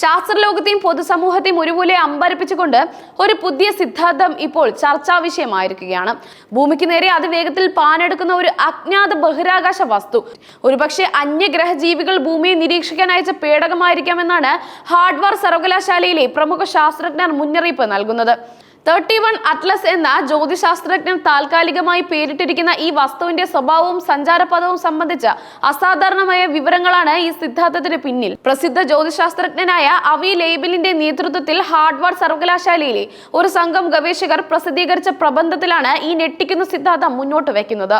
ശാസ്ത്രലോകത്തെയും പൊതുസമൂഹത്തെയും ഒരുപോലെ അമ്പരപ്പിച്ചുകൊണ്ട് ഒരു പുതിയ സിദ്ധാന്തം ഇപ്പോൾ ചർച്ചാ വിഷയമായിരിക്കുകയാണ്. ഭൂമിക്ക് നേരെ അതിവേഗത്തിൽ പാനെടുക്കുന്ന ഒരു അജ്ഞാത ബഹിരാകാശ വസ്തു. ഒരുപക്ഷെ അന്യഗ്രഹ ജീവികൾ ഭൂമിയെ നിരീക്ഷിക്കാൻ അയച്ച പേടകമായിരിക്കാമെന്നാണ് ഹാർഡ്വെയർ സർവകലാശാലയിലെ പ്രമുഖ ശാസ്ത്രജ്ഞർ മുന്നറിയിപ്പ് നൽകുന്നത്. തേർട്ടി വൺ അറ്റ്ലസ് എന്ന ജ്യോതിശാസ്ത്രജ്ഞൻ താൽക്കാലികമായി പേരിട്ടിരിക്കുന്ന ഈ വസ്തുവിന്റെ സ്വഭാവവും സഞ്ചാരപഥവും സംബന്ധിച്ച അസാധാരണമായ വിവരങ്ങളാണ് ഈ സിദ്ധാന്തത്തിന് പിന്നിൽ. പ്രസിദ്ധ ജ്യോതിശാസ്ത്രജ്ഞനായ അവി ലേബിലിന്റെ നേതൃത്വത്തിൽ ഹാർഡ്വാർഡ് സർവകലാശാലയിലെ ഒരു സംഘം ഗവേഷകർ പ്രസിദ്ധീകരിച്ച പ്രബന്ധത്തിലാണ് ഈ ഞെട്ടിക്കുന്ന സിദ്ധാന്തം മുന്നോട്ട് വയ്ക്കുന്നത്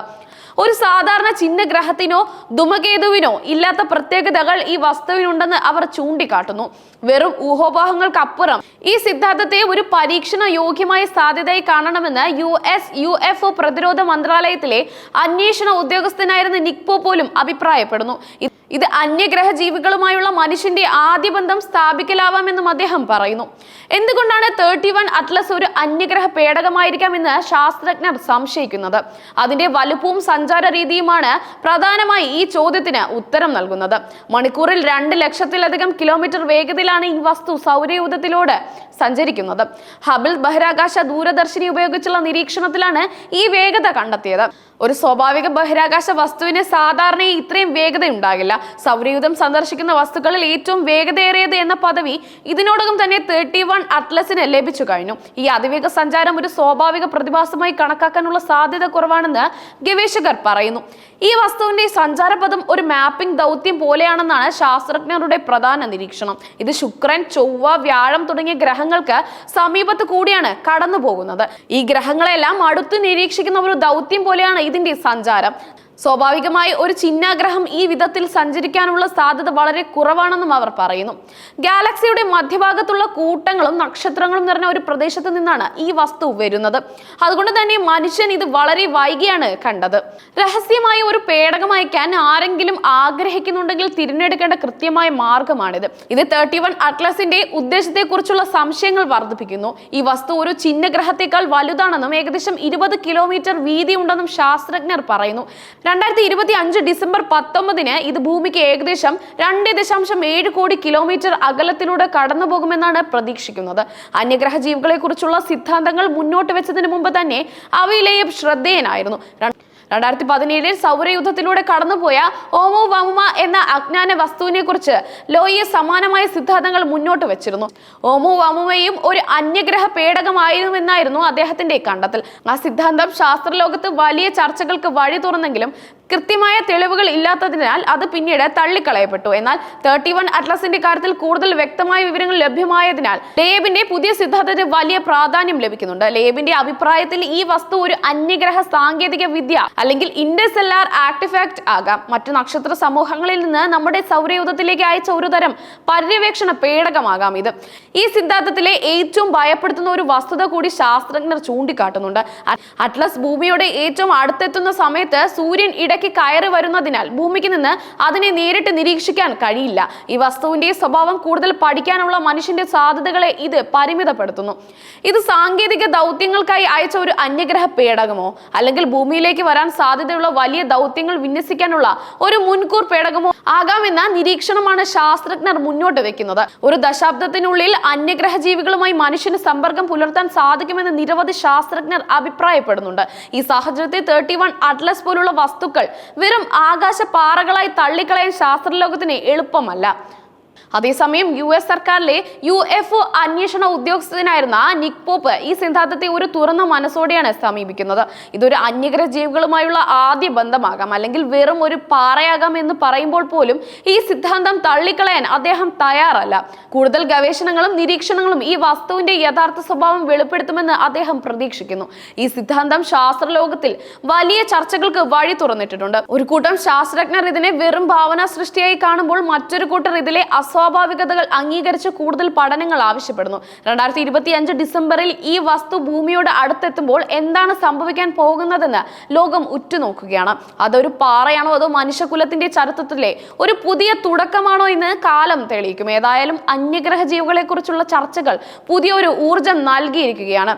ഒരു സാധാരണ ചിഹ്ന ഗ്രഹത്തിനോ ധുമകേതുവിനോ ഇല്ലാത്ത പ്രത്യേകതകൾ ഈ വസ്തുവിനുണ്ടെന്ന് അവർ ചൂണ്ടിക്കാട്ടുന്നു. വെറും ഊഹോപാഹങ്ങൾക്കപ്പുറം ഈ സിദ്ധാന്തത്തെ ഒരു പരീക്ഷണ യോഗ്യമായ സാധ്യതയായി കാണണമെന്ന് U S U F O പ്രതിരോധ മന്ത്രാലയത്തിലെ അന്വേഷണ ഉദ്യോഗസ്ഥനായിരുന്ന നിക്പോ പോലും അഭിപ്രായപ്പെടുന്നു. ഇത് അന്യഗ്രഹ ജീവികളുമായുള്ള മനുഷ്യന്റെ ആദ്യ ബന്ധം സ്ഥാപിക്കലാവാമെന്നും അദ്ദേഹം പറയുന്നു. എന്തുകൊണ്ടാണ് തേർട്ടി വൺ അറ്റ്ലസ് ഒരു അന്യഗ്രഹ പേടകമായിരിക്കാമെന്ന് ശാസ്ത്രജ്ഞർ സംശയിക്കുന്നത്? അതിന്റെ വലുപ്പവും സഞ്ചാര രീതിയുമാണ് പ്രധാനമായി ഈ ചോദ്യത്തിന് ഉത്തരം നൽകുന്നത്. മണിക്കൂറിൽ രണ്ട് ലക്ഷത്തിലധികം കിലോമീറ്റർ വേഗതയിലാണ് ഈ വസ്തു സൗരയൂഥത്തിലൂടെ സഞ്ചരിക്കുന്നത്. ഹബിൾ ബഹിരാകാശ ദൂരദർശിനി ഉപയോഗിച്ചുള്ള നിരീക്ഷണത്തിലാണ് ഈ വേഗത കണ്ടെത്തിയത്. ഒരു സ്വാഭാവിക ബഹിരാകാശ വസ്തുവിന് സാധാരണയായി ഇത്രയും വേഗത ഉണ്ടാകില്ല സൗരയൂഥം സന്ദർശിക്കുന്ന വസ്തുക്കളിൽ ഏറ്റവും വേഗതയേറിയത് എന്ന പദവി ഇതിനോടകം തന്നെ തേർട്ടി വൺ അറ്റ്ലസിന് ലഭിച്ചു കഴിഞ്ഞു. ഈ അതിവേഗ സഞ്ചാരം ഒരു സ്വാഭാവിക പ്രതിഭാസമായി കണക്കാക്കാനുള്ള സാധ്യത കുറവാണെന്ന് ഗവേഷകർ പറയുന്നു. ഈ വസ്തുവിന്റെ സഞ്ചാരപഥം ഒരു മാപ്പിംഗ് ദൗത്യം പോലെയാണെന്നാണ് ശാസ്ത്രജ്ഞരുടെ പ്രധാന നിരീക്ഷണം. ഇത് ശുക്രൻ ചൊവ്വ വ്യാഴം തുടങ്ങിയ ഗ്രഹങ്ങൾക്ക് സമീപത്ത് കൂടിയാണ് കടന്നു പോകുന്നത് ഈ ഗ്രഹങ്ങളെല്ലാം അടുത്ത് നിരീക്ഷിക്കുന്ന ഒരു ദൗത്യം പോലെയാണ് ഇതിന്റെ സഞ്ചാരം. സ്വാഭാവികമായി ഒരു ചിഹ്നാഗ്രഹം ഈ വിധത്തിൽ സഞ്ചരിക്കാനുള്ള സാധ്യത വളരെ കുറവാണെന്നും അവർ പറയുന്നു. ഗാലക്സിയുടെ മധ്യഭാഗത്തുള്ള കൂട്ടങ്ങളും നക്ഷത്രങ്ങളും നിറഞ്ഞ ഒരു പ്രദേശത്ത് നിന്നാണ് ഈ വസ്തു വരുന്നത്. അതുകൊണ്ട് തന്നെ മനുഷ്യൻ ഇത് വളരെ വൈകിയാണ് കണ്ടത്. രഹസ്യമായ ഒരു പേടകം അയക്കാൻ ആരെങ്കിലും ആഗ്രഹിക്കുന്നുണ്ടെങ്കിൽ തിരഞ്ഞെടുക്കേണ്ട കൃത്യമായ മാർഗമാണിത്. ഇത് തേർട്ടി വൺ അറ്റ്ലസിന്റെ ഉദ്ദേശത്തെക്കുറിച്ചുള്ള സംശയങ്ങൾ വർദ്ധിപ്പിക്കുന്നു. ഈ വസ്തു ഒരു ചിഹ്നഗ്രഹത്തെക്കാൾ വലുതാണെന്നും ഏകദേശം ഇരുപത് കിലോമീറ്റർ വീതിയുണ്ടെന്നും ശാസ്ത്രജ്ഞർ പറയുന്നു. രണ്ടായിരത്തി ഇരുപത്തി അഞ്ച് ഡിസംബർ പത്തൊമ്പതിന് ഇത് ഭൂമിക്ക് ഏകദേശം രണ്ട് ദശാംശം ഏഴ് കോടി കിലോമീറ്റർ അകലത്തിലൂടെ കടന്നു പോകുമെന്നാണ് പ്രതീക്ഷിക്കുന്നത്. അന്യഗ്രഹ ജീവികളെ കുറിച്ചുള്ള സിദ്ധാന്തങ്ങൾ മുന്നോട്ട് വെച്ചതിന് മുമ്പ് തന്നെ അവയിലേയും ശ്രദ്ധേയനായിരുന്നു. രണ്ടായിരത്തി പതിനേഴിൽ സൗരയുദ്ധത്തിലൂടെ കടന്നുപോയ ഓമോ വമുമ എന്ന അജ്ഞാന വസ്തുവിനെ കുറിച്ച് ലോയെ സമാനമായ സിദ്ധാന്തങ്ങൾ മുന്നോട്ട് വെച്ചിരുന്നു. ഓമോ വമുമയും ഒരു അന്യഗ്രഹ പേടകമായിരുന്നുവെന്നായിരുന്നു അദ്ദേഹത്തിന്റെ കണ്ടെത്തൽ. ആ സിദ്ധാന്തം ശാസ്ത്രലോകത്ത് വലിയ ചർച്ചകൾക്ക് വഴി തുറന്നെങ്കിലും കൃത്യമായ തെളിവുകൾ ഇല്ലാത്തതിനാൽ അത് പിന്നീട് തള്ളിക്കളയപ്പെട്ടു. എന്നാൽ തേർട്ടി വൺ അറ്റ്ലസിന്റെ കാര്യത്തിൽ കൂടുതൽ വ്യക്തമായ വിവരങ്ങൾ ലഭ്യമായതിനാൽ ലേബിന്റെ പുതിയ സിദ്ധാന്തത്തിന് വലിയ പ്രാധാന്യം ലഭിക്കുന്നുണ്ട്. ലേബിന്റെ അഭിപ്രായത്തിൽ ഈ വസ്തു ഒരു അന്യഗ്രഹ സാങ്കേതിക വിദ്യ അല്ലെങ്കിൽ ഇൻഡസെല്ലാർ ആർട്ടിഫാക്ട് ആകാം. മറ്റു നക്ഷത്ര സമൂഹങ്ങളിൽ നിന്ന് നമ്മുടെ സൗരയൂഥത്തിലേക്ക് അയച്ച ഒരു തരം പര്യവേക്ഷണ പേടകമാകാം ഇത്. ഈ സിദ്ധാന്തത്തിലെ ഏറ്റവും ഭയപ്പെടുത്തുന്ന ഒരു വസ്തുത കൂടി ശാസ്ത്രജ്ഞർ ചൂണ്ടിക്കാട്ടുന്നുണ്ട്. അറ്റ്ലസ് ഭൂമിയുടെ ഏറ്റവും അടുത്തെത്തുന്ന സമയത്ത് സൂര്യൻ ഇടയ്ക്ക് കയറി വരുന്നതിനാൽ ഭൂമിക്ക് നിന്ന് അതിനെ നേരിട്ട് നിരീക്ഷിക്കാൻ കഴിയില്ല. ഈ വസ്തുവിന്റെ സ്വഭാവം കൂടുതൽ പഠിക്കാനുള്ള മനുഷ്യന്റെ സാധ്യതകളെ ഇത് പരിമിതപ്പെടുത്തുന്നു. ഇത് സാങ്കേതിക ദൗത്യങ്ങൾക്കായി അയച്ച ഒരു അന്യഗ്രഹ പേടകമോ? അല്ലെങ്കിൽ ഭൂമിയിലേക്ക് വരാൻ സാധ്യതയുള്ള വലിയ ദൗത്യങ്ങൾ വിന്യസിക്കാനുള്ള ഒരു മുൻകൂർ പേടകമോ ആകാമെന്ന നിരീക്ഷണമാണ് ശാസ്ത്രജ്ഞർ മുന്നോട്ട് വെക്കുന്നത്. ഒരു ദശാബ്ദത്തിനുള്ളിൽ അന്യഗ്രഹ ജീവികളുമായി മനുഷ്യന് സമ്പർക്കം പുലർത്താൻ സാധിക്കുമെന്ന് നിരവധി ശാസ്ത്രജ്ഞർ അഭിപ്രായപ്പെടുന്നുണ്ട്. ഈ സാഹചര്യത്തിൽ തേർട്ടി വൺ അറ്റ്ലസ് പോലുള്ള വസ്തുക്കൾ വെറും ആകാശ പാറകളായി തള്ളിക്കളയാൻ ശാസ്ത്രലോകത്തിന് എളുപ്പമല്ല. അതേസമയം യു എസ് സർക്കാരിലെ യു എഫ് ഒ അന്വേഷണ ഉദ്യോഗസ്ഥനായിരുന്ന നിക് പോപ്പ് ഈ സിദ്ധാന്തത്തെ ഒരു തുറന്ന മനസ്സോടെയാണ് സമീപിക്കുന്നത്. ഇതൊരു അന്യഗ്രഹ ജീവികളുമായുള്ള ആദ്യ ബന്ധമാകാം അല്ലെങ്കിൽ വെറും ഒരു പാറയാകാം എന്ന് പറയുമ്പോൾ പോലും ഈ സിദ്ധാന്തം തള്ളിക്കളയാൻ അദ്ദേഹം തയ്യാറല്ല. കൂടുതൽ ഗവേഷണങ്ങളും നിരീക്ഷണങ്ങളും ഈ വസ്തുവിന്റെ യഥാർത്ഥ സ്വഭാവം വെളിപ്പെടുത്തുമെന്ന് അദ്ദേഹം പ്രതീക്ഷിക്കുന്നു. ഈ സിദ്ധാന്തം ശാസ്ത്രലോകത്തിൽ വലിയ ചർച്ചകൾക്ക് വഴി തുറന്നിട്ടുണ്ട് ഒരു കൂട്ടം ശാസ്ത്രജ്ഞർ ഇതിനെ വെറും ഭാവന സൃഷ്ടിയായി കാണുമ്പോൾ മറ്റൊരു കൂട്ടർ ഇതിലെ അസ്വാഭാവികതകൾ അംഗീകരിച്ച് കൂടുതൽ പഠനങ്ങൾ ആവശ്യപ്പെടുന്നു. രണ്ടായിരത്തി ഇരുപത്തി അഞ്ച് ഡിസംബറിൽ ഈ വസ്തു ഭൂമിയോട് അടുത്തെത്തുമ്പോൾ എന്താണ് സംഭവിക്കാൻ പോകുന്നതെന്ന് ലോകം ഉറ്റുനോക്കുകയാണ്. അതൊരു പാറയാണോ അതോ മനുഷ്യകുലത്തിന്റെ ചരിത്രത്തിലെ ഒരു പുതിയ തുടക്കമാണോ എന്ന് കാലം തെളിയിക്കും. ഏതായാലും അന്യഗ്രഹ ജീവികളെ കുറിച്ചുള്ള ചർച്ചകൾ പുതിയൊരു ഊർജം നൽകിയിരിക്കുകയാണ്.